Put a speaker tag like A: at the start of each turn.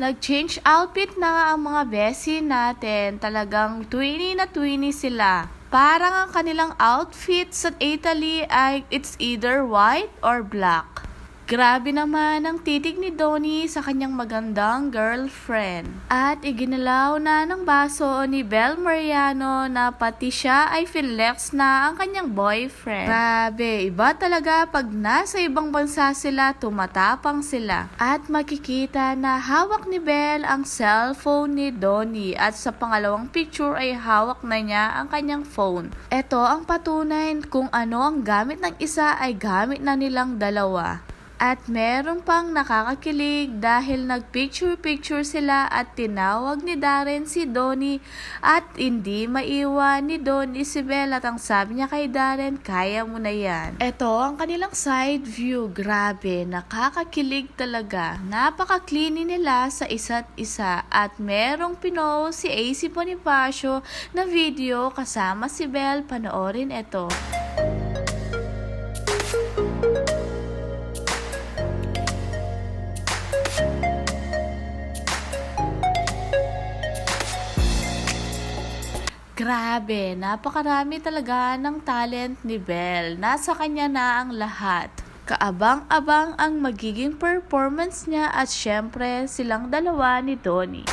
A: Nag-change outfit na ang mga besi natin. Talagang twinny na twinny sila. Parang ang kanilang outfit sa Italy ay it's either white or black. Grabe naman ang titig ni Donnie sa kanyang magandang girlfriend. At iginalaw na ng baso ni Bel Mariano na pati siya ay finlex na ang kanyang boyfriend. Grabe, iba talaga pag nasa ibang bansa sila, tumatapang sila. At makikita na hawak ni Bel ang cellphone ni Donnie at sa pangalawang picture ay hawak na niya ang kanyang phone. Ito ang patunay kung ano ang gamit ng isa ay gamit na nilang dalawa. At meron pang nakakakilig dahil nagpicture-picture sila at tinawag ni Darren si Donnie at hindi maiwan ni Donnie si Belle at ang sabi niya kay Darren, kaya mo na yan. Ito ang kanilang side view. Grabe, nakakakilig talaga. Napaka-cleany nila sa isa't isa at merong pinost si AC Bonifacio na video kasama si Belle. Panoorin ito. Grabe, napakarami talaga ng talent ni Belle. Nasa kanya na ang lahat. Kaabang-abang ang magiging performance niya at syempre silang dalawa ni Donnie.